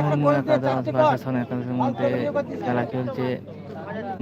মুর্মু একাদশ একাদশের মধ্যে খেলা চলছে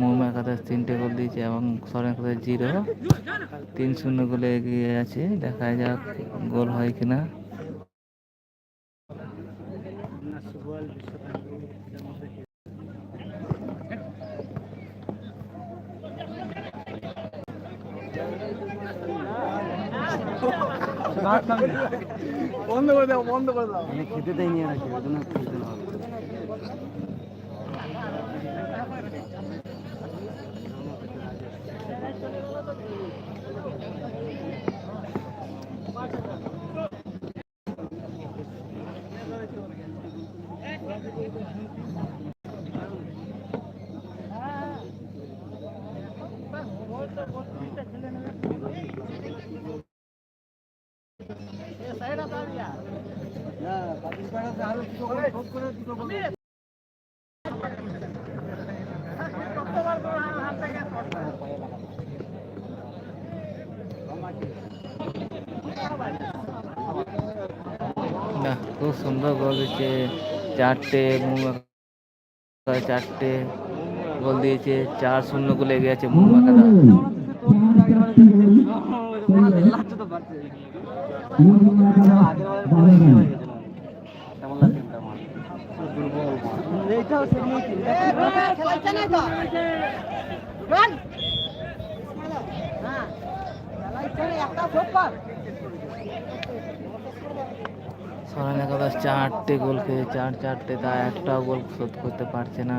মুর্মু একাদশ তিনটে গোল দিয়েছে এবং সরেন একাদশ জিরো। তিন শূন্য গোলে এগিয়ে আছে। দেখা যাক গোল হয় কিনা। বন্ধ করে দাও বন্ধ করে দাও। খেতে দেয়নি আর কি ওই না। হবে খুব সুন্দর গোল দিচ্ছে চারটে চারটে। গোল দিয়েছে, চার শূন্য গোলে এগিয়ে আছে একাদশ চারটে গোল খেয়ে চার চারটে তা একটাও গোল শোধ করতে পারছে না।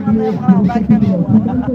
এরকম